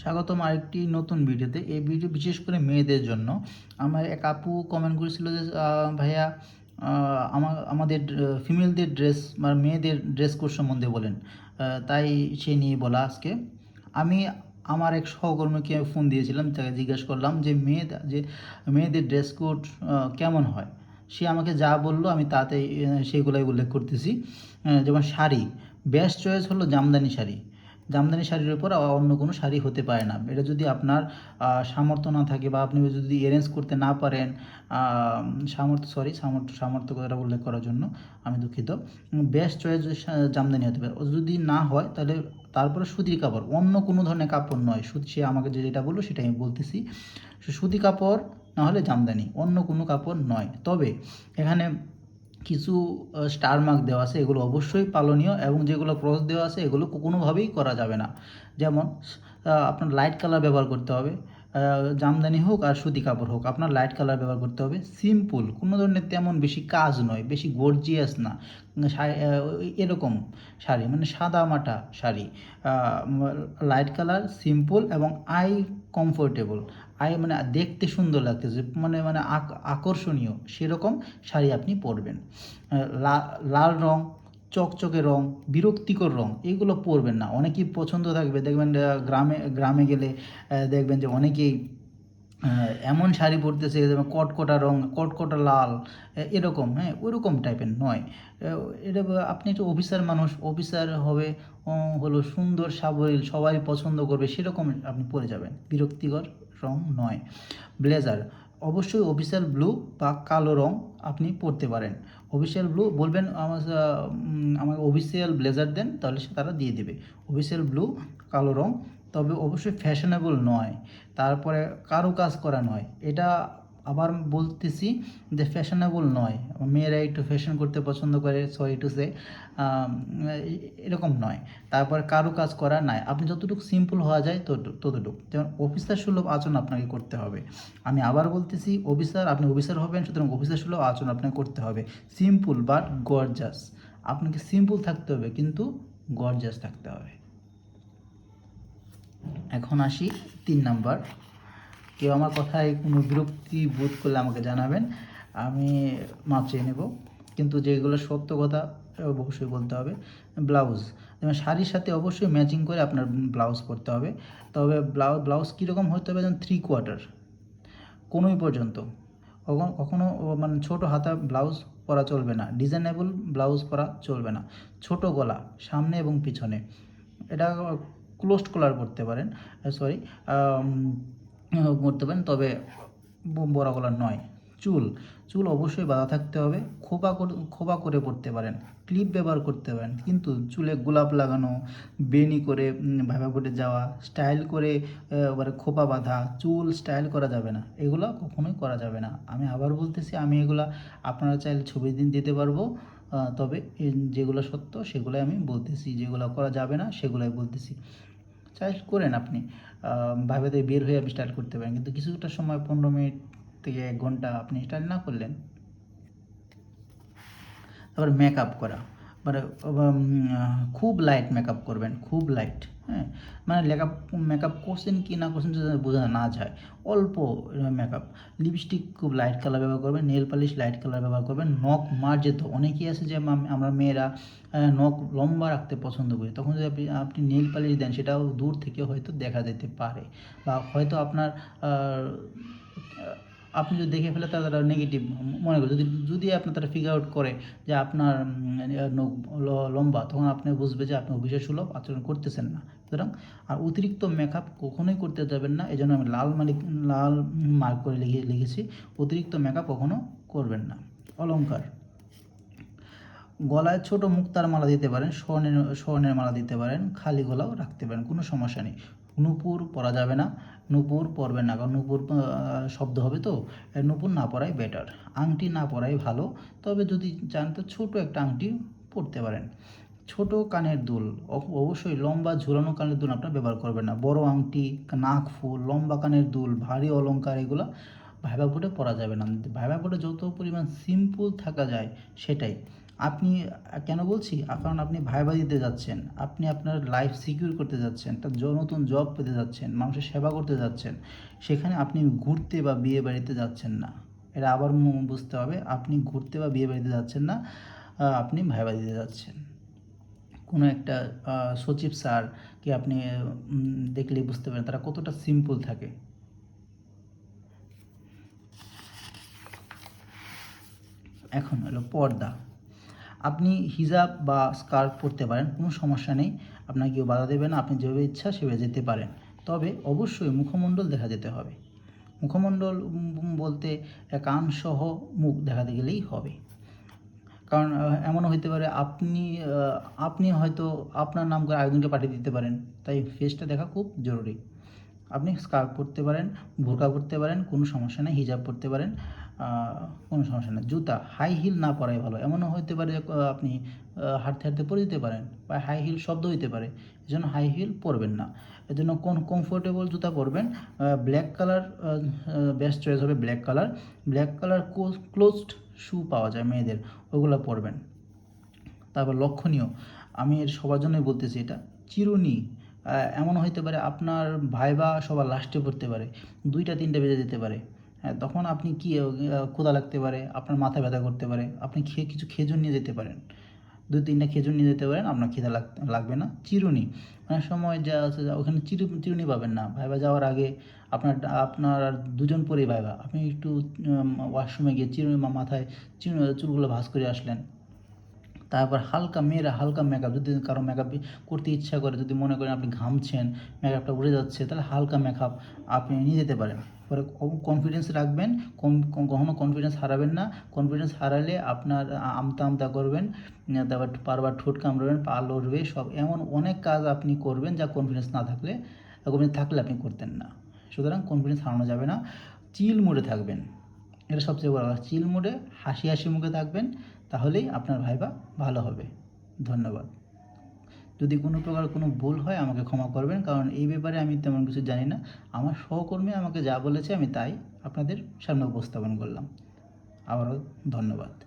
স্বাগতম আরেকটি নতুন ভিডিওতে। এই ভিডিও বিশেষ করে মেয়েদের জন্য। আমার এক আপু কমেন্ট করেছিল যে ভাইয়া আহ, আমা আমাদের ফিমেলদের ড্রেস বা মেয়েদের ড্রেস কোড সম্বন্ধে বলেন। তাই সে নিয়ে বলা আজকে। আমি আমার এক সহকর্মীকে ফোন দিয়েছিলাম তাকে জিজ্ঞেস করলাম যে মেয়ে যে মেয়েদের ড্রেস কোড কেমন হয়? সে আমাকে যা বলল আমি তাতে আহ, সেইগুলাই উল্লেখ করতেছি। যেমন শাড়ি। বেস্ট চয়েস হলো জামদানি শাড়ি। জামদানি শাড়ির উপর অন্য কোনো শাড়ি হতে পারে না। এটা যদি আপনার সামর্থ্য না থাকে বা আপনি যদি অ্যারেঞ্জ করতে না পারেন সামর্থ্য সরি সামর্থ্য সামর্থ্য কথাটা উল্লেখ করার জন্য আমি দুঃখিত। বেস্ট চয়েস জামদানি হতে পারে। যদি না হয়, তাহলে তারপরে সুতির কাপড়। অন্য কোনো ধরনের কাপড় নয়। সুতি সে আমাকে যেটা বলল সেটা আমি বলতেছি। সুতি কাপড় না হলে জামদানি। অন্য কোনো কাপড় নয়। তবে এখানে কিছু স্টার মার্ক দেওয়া আছে, এগুলো অবশ্যই পালনীয় এবং যেগুলো ক্রস দেওয়া আছে, এগুলো কোনোভাবেই করা যাবে না। যেমন আপনার লাইট কালার ব্যবহার করতে হবে জামদানি হোক আর সুতি কাপড় হোক, আপনার লাইট কালার ব্যবহার করতে হবে। সিম্পল কোনো ধরনের তেমন বেশি কাজ নয়, বেশি গর্জিয়াস না। এরকম শাড়ি মানে সাদা মাটা শাড়ি। লাইট কালার সিম্পল এবং আই কমফোর্টেবল আই মানে দেখতে সুন্দর লাগতেছে মানে মানে আক- আকর্ষণীয়। সেরকম শাড়ি আপনি পরবেন। লাল রং, চকচকে রং, বিরক্তিকর রং, এগুলো পরবেন না। অনেকেই পছন্দ থাকবে। দেখবেন গ্রামে গ্রামে গেলে দেখবেন যে অনেকেই এমন শাড়ি পরতেছে যেমন কটকটা রং, কটকটা লাল এরকম হ্যাঁ ওইরকম টাইপের নয়। এটা আপনি একটু অফিসার মানুষ, অফিসার হবে হলো সুন্দর সাবলীল, সবাই পছন্দ করবে, সেরকম আপনি পরে যাবেন। বিরক্তিকর রং নয়। ব্লেজার, অবশ্যই অফিসিয়াল ব্লু বা কালো রং আপনি পরতে পারেন। অফিসিয়াল ব্লু, বলবেন, আমার আমাকে অফিসিয়াল ব্লেজার দেন, তাহলে সে তারা দিয়ে দেবে। অফিসিয়াল ব্লু, কালো রং তবে অবশ্যই ফ্যাশনেবল নয়, তারপরে কারও কাজ করা নয়। এটা আবার বলতেছি যে ফ্যাশনেবল নয়। মেয়েরা একটু ফ্যাশন করতে পছন্দ করে সরি টু সে এরকম নয়। তারপর কারও কাজ করা নাই। আপনি যতটুকু সিম্পল হওয়া যায় তত- ততটুকু। যেমন অফিসার সুলভ আচরণ আপনাকে করতে হবে। আমি আবার বলতেছি অফিসার আপনি অফিসার হবেন, সুতরাং অফিসার সুলভ আচরণ আপনাকে করতে হবে। সিম্পল বাট গর্জাস আপনাকে সিম্পল থাকতে হবে, কিন্তু গর্জাস থাকতে হবে। এখন আসি তিন নাম্বার। কেউ আমার কথায় কোনো বিরক্তি বোধ করলে আমাকে জানাবেন, আমি মাপ চেয়ে নেব। কিন্তু যেগুলো সত্য কথা অবশ্যই বলতে হবে। ব্লাউজ, যেমন শাড়ির সাথে অবশ্যই ম্যাচিং করে আপনার ব্লাউজ পরতে হবে। তবে ব্লাউজ ব্লাউজ কীরকম হতে হবে যেমন থ্রি কোয়ার্টার কোনোই পর্যন্ত। কখনো কখনো মানে ছোটো হাতা ব্লাউজ পরা চলবে না, ডিজাইনেবল ব্লাউজ পরা চলবে না। ছোট গলা, সামনে এবং পিছনে। এটা ক্লোজড কলার করতে পারেন সরি করতে পারেন, তবে বড় গলার নয়, চুল চুল অবশ্যই বাঁধা থাকতে হবে, খোপা খোপা করে পড়তে পারেন ক্লিপ ব্যবহার করতে পারেন, কিন্তু চুলে গোলাপ লাগানো বেনি করে ভাবা করে যাওয়া স্টাইল করে এবারে খোপা বাঁধা, চুল স্টাইল করা যাবে না, এগুলো কখনোই করা যাবে না। আমি আবার বলতেছি, আমি এগুলা আপনারা চাইলে ছবি দিন দিতে পারব। তবে যেগুলো সত্য সেগুলোই আমি বলতেছি, যেগুলো করা যাবে না সেগুলোই বলতেছি। চাই করেন আপনি। ভাবে বের হয়ে আপনি স্টার্ট করতে পারেন। কিন্তু কিছুটা সময়, পনেরো মিনিট থেকে এক ঘণ্টা আপনি স্টার্ট না করলেন, তারপর মেকআপ করা। মানে খুব লাইট মেকআপ করবেন, খুব লাইট হ্যাঁ? মানে লেকআপ মেকআপ করছেন কি না করছেন বোঝা না যায়। অল্প মেকআপ লিপস্টিক খুব লাইট কালার ব্যবহার করবেন নেল পালিশ লাইট কালার ব্যবহার করবেন নখ মার্জিত অনেকেই আছে যে আমরা মেয়েরা নখ লম্বা রাখতে পছন্দ করি। তখন যদি আপনি আপনি নেল পালিশ দেন, সেটাও দূর থেকে হয়তো দেখা যেতে পারে। বা হয়তো আপনার আপনি যদি দেখে ফেলে তারা নেগেটিভ মনে করে। যদি যদি আপনার তারা ফিগার আউট করে যে আপনার নখ লম্বা, তখন আপনি বুঝবে যে আপনি অভিশাস সুলভ, আচরণ করতেছেন না। সুতরাং, আর অতিরিক্ত মেকআপ কখনোই করতে যাবেন না। এই জন্য আমি লাল মালিক, লাল মার্ক করে লিখে, লিখেছি, অতিরিক্ত মেকআপ কখনো করবেন না। অলঙ্কার গলায় ছোট মুক্তার মালা দিতে পারেন, স্বর্ণের স্বর্ণের মালা দিতে পারেন, খালি গলাও রাখতে পারেন, কোনো সমস্যা নেই। নূপুর পরা যাবে না। নূপুর পরবেন না, কারণ নূপুর শব্দ হবে তো। নূপুর না পরাই বেটার আংটি না পরাই ভালো। তবে যদি চান তো ছোট একটা আংটি পরতে পারেন। ছোট কানের দুল। অবশ্যই লম্বা ঝুলানো কানের দুল আপনার ব্যবহার করবেন না। বড় আংটি, নাক ফুল, লম্বা কানের দুল, ভারী অলংকার এগুলো ভাইবা বোর্ডে পরা যাবে না। ভাইবা বোর্ডে যত পরিমাণ সিম্পল থাকা যায় সেটাই। আপনি কেন বলছি? কারণ আপনি ভাইবা দিতে যাচ্ছেন আপনি আপনার লাইফ সিকিউর করতে যাচ্ছেন তার নতুন জব পেতে যাচ্ছেন মানুষের সেবা করতে যাচ্ছেন সেখানে আপনি ঘুরতে বা বিয়ে বাড়িতে যাচ্ছেন না। এটা আবার বুঝতে হবে আপনি ঘুরতে বা বিয়ে বাড়িতে যাচ্ছেন না আপনি ভাইবা দিতে যাচ্ছেন। কোনো একটা সচিব স্যার কি আপনি উম, দেখলেই বুঝতে পারেন তারা কতটা সিম্পল থাকে। এখন হলো পর্দা। আপনি হিজাব বা স্কার্ফ পরতে পারেন, কোনো সমস্যা নেই। আপনার কেউ বাধা দেবে না, আপনি যেভাবে ইচ্ছা সেভাবে যেতে পারেন। তবে অবশ্যই মুখমণ্ডল দেখা যেতে হবে। মুখমণ্ডল বলতে কান সহ মুখ দেখাতে গেলেই হবে। কারণ এমনও হতে পারে আপনি আপনি হয়তো আপনার নাম করে আরেকজনকে পাঠিয়ে দিতে পারেন। তাই ফেসটা দেখা খুব জরুরি। আপনি স্কার্ফ পরতে পারেন বোরকা পরতে পারেন, কোনো সমস্যা নেই, হিজাব পরতে পারেন। কোনো সমস্যা নেই। জুতা হাই হিল না পরাই ভালো। এমনও হতে পারে যে, আপনি হাঁটতে হাঁটতে পরে দিতে পারেন বা হাই হিল শব্দ হইতে পারে। এই জন্য হাই হিল পরবেন না। এর জন্য কোন কমফোর্টেবল জুতা পরবেন? ব্ল্যাক কালার বেস্ট চয়েস হবে black colour black colour closed shoe পাওয়া যায় মেয়েদের। ওগুলো পরবেন। তারপর লক্ষণীয়। আমি এর সবার জন্যই বলতেছি এটা। চিরুনি। এমন হইতে পারে আপনার ভাইবা সবার লাস্টে পড়তে পারে। দুইটা তিনটা বেজে যেতে পারে। হ্যাঁ তখন আপনি কি ক্ষুধা লাগতে পারে, আপনার মাথা ব্যথা করতে পারে, আপনি খেয়ে কিছু খেজুর নিয়ে যেতে পারেন। দুই তিনটা খেজুর নিয়ে যেতে পারেন, আপনার খিদা লাগ, লাগবে না। চিরুনি, অনেক সময় যা আছে ওখানে চিরু, চিরুনি পাবেন না। ভাইবা যাওয়ার আগে আপনার আপনার আর দুজন পরেই ভাইবা। আপনি একটু ওয়াশরুমে গিয়ে চিরুনি মাথায় চিরুনি চুলগুলো ভাঁজ করে আসলেন। তারপর হালকা মেয়েরা, হালকা মেকআপ যদি কারও মেকআপ করতে ইচ্ছা করে, যদি মনে করেন আপনি ঘামছেন মেকআপটা উড়ে যাচ্ছে, তাহলে হালকা মেকআপ আপনি নিয়ে যেতে পারেন। পরে কনফিডেন্স রাখবেন কখনো কনফিডেন্স হারাবেন না। কনফিডেন্স হারালে আপনার আমতা আমতা করবেন, তারপর বারবার ঠোঁট কামড়াবেন, পা লড়বে, সব এমন অনেক কাজ আপনি করবেন যা কনফিডেন্স না থাকলে কনফিডেন্স থাকলে আপনি করতেন না। সুতরাং কনফিডেন্স হারানো যাবে না। চিল মোডে থাকবেন। এটা সবচেয়ে বড় কথা। চিল মোডে হাসি হাসি মুখে থাকবেন, তাহলেই আপনার ভাইবা ভালো হবে। ধন্যবাদ। যদি কোনো প্রকার কোনো ভুল হয়, আমাকে ক্ষমা করবেন। কারণ এই ব্যাপারে আমি তেমন কিছু জানি না। আমার সহকর্মী আমাকে যা বলেছে, আমি তাই আপনাদের সামনে উপস্থাপন করলাম। আবারও ধন্যবাদ।